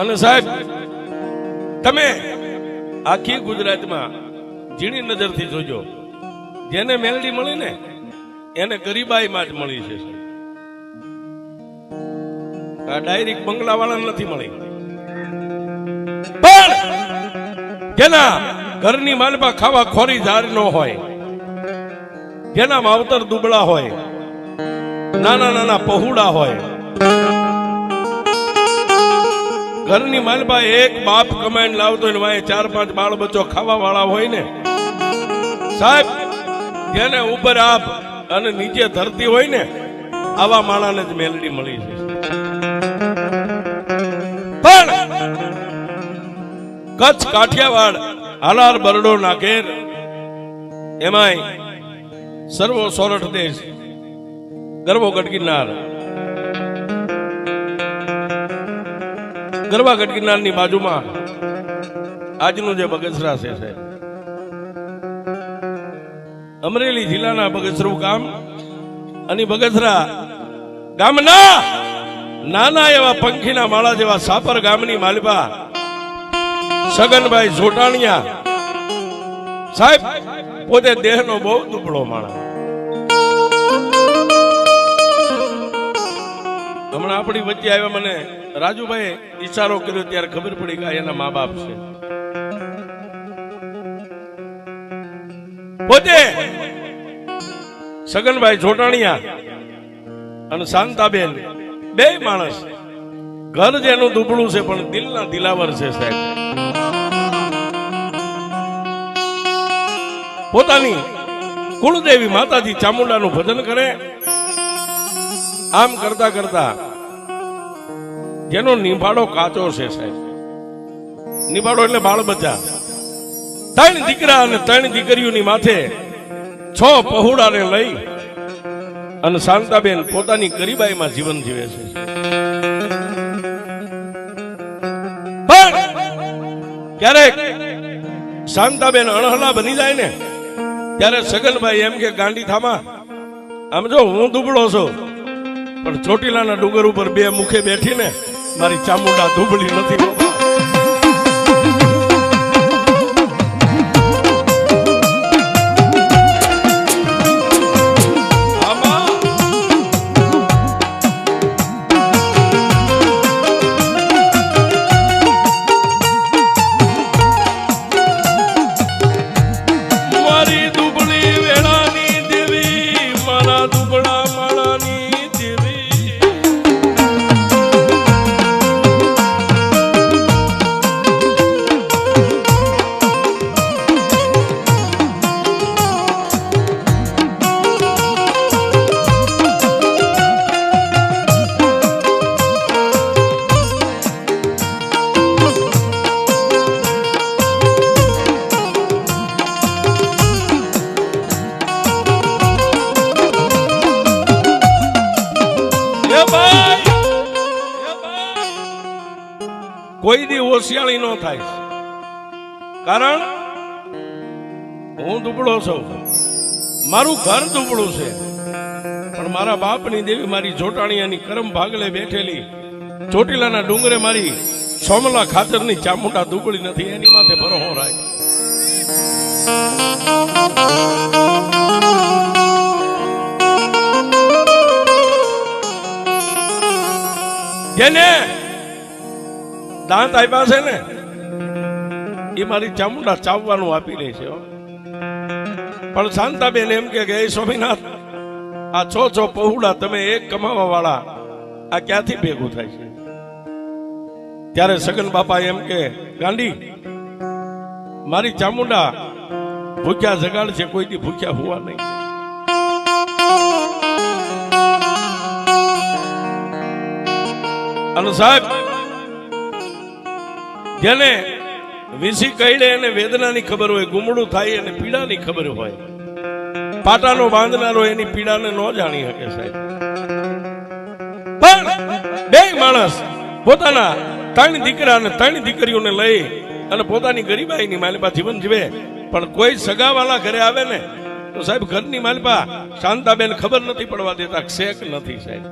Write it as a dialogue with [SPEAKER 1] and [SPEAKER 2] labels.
[SPEAKER 1] અને સાહેબ, તમે આખી ગુજરાતમાં ઝીણી નજરથી જોજો. જેને મેલડી મળી ને, એને ગરીબાઈમાં જ મળી છે આ ડાયરેક્ટ બંગલાવાળા નથી મળી. પણ જેના ઘરની માલમાં ખાવા ખોરી ધાર ન હોય જેના માવતર દુબળા હોય, નાના નાના પહોળા હોય ઘરની માલબા એક બાપ કમાઈને લાવતો હોય વાંહે ચાર પાંચ બાળ બચ્ચો ખાવા વાળા હોય ને, સાહેબ, જેને ઉપર આપ અને નીચે ધરતી હોય ને, આવા માણાને જ મેલડી મળી છે પણ કચ્છ કાઠિયાવાડ હાલાર બરડો નાગેર, એમાંય સર્વો સોરઠ દેશ ગરબો ગઢગિરનાર. ગરબા ગઢગિરનારની બાજુમાં આજનું જે બગસરા છે અમરેલી જિલ્લાના બગસરું ગામ અને બગસરા ગામના નાના એવા પંખીના માળા જેવા સાપર ગામની માલિબા સગનભાઈ જોટાણિયા. સાહેબ, પોતે દેહનો બહુ દુબળો માણસ. આપણી વચ્ચે આવ્યા મને રાજુભાઈ ઈશારો કર્યો ત્યારે ખબર પડી કે એના મા બાપ છે. પોતે સગનભાઈ જોટાણિયા અને શાંતાબેન, બે માણસ. ઘર જેનું દુબળું છે, પણ દિલના દિલાવર છે, સાહેબ. પોતાની કુળદેવી માતાજી ચામુંડાનું ભજન કરે. આમ કરતા કરતા જેનો નિભાડો કાચો છે સાહેબ. નિભાડો એટલે બાળ બચ્ચા. ત્રણ દીકરા અને ત્રણ દીકરીઓની માથે છ પહોળાને લઈ અને શાંતાબેન પોતાની ગરીબાઈમાં જીવન જીવે છે. પણ ક્યારેક શાંતાબેન અણહલા બની જાય ને, ત્યારે સગનભાઈ એમ કે, ગાંડી થામા, આમ જો હું દુબળો છું. પણ ચોટીલાના ડુંગર ઉપર બે મુખે બેઠીને મારી ચામુંડા દુબળી નથી કોઈ દી હોશિયાળી ન થાય. કારણ, હું દુબળો છું. મારું ઘર દુબળું છે. પણ મારા બાપની દેવી મારી જોટાણીયાની કરમ ભાગલે બેઠેલી, ચોટીલાના ડુંગરે મારી સોમલા ખાતરની ચામુંડા દુબળી નથી, એની માથે ભરો રાખ જેને દાંત આપ્યા છે ને, એ મારી ચામુંડા ચાવવાનું આપી દે છે પણ શાંતાબેન એમ કે એ સ્વામિનાથ, આ છો છો પહોળા તમે એક કમાવા વાળા આ ક્યાંથી ભેગું થાય છે? ત્યારે સગન બાપા એમ કે, ગાંડી, મારી ચામુંડા ભૂખ્યા જગાડ છે, કોઈથી ભૂખ્યા હોવા નહીં. અને સાહેબ, જેને વિસી કહીડે એને વેદનાની ખબર હોય, ગુમડું થાય એને પીડાની ખબર હોય, પાટાનો બાંધનારો એની પીડાને ન જાણી શકે સાહેબ. પણ બે માણસ પોતાના ત્રણ દીકરા અને ત્રણ દીકરીઓને લઈ અને પોતાની ગરીબાઈની માલિપા જીવન જીવે, પણ કોઈ સગાવાલા ઘરે આવે ને, તો સાહેબ ઘરની માલિપા શાંતાબેન ખબર નથી પડવા દેતા, શેક નથી સાહેબ.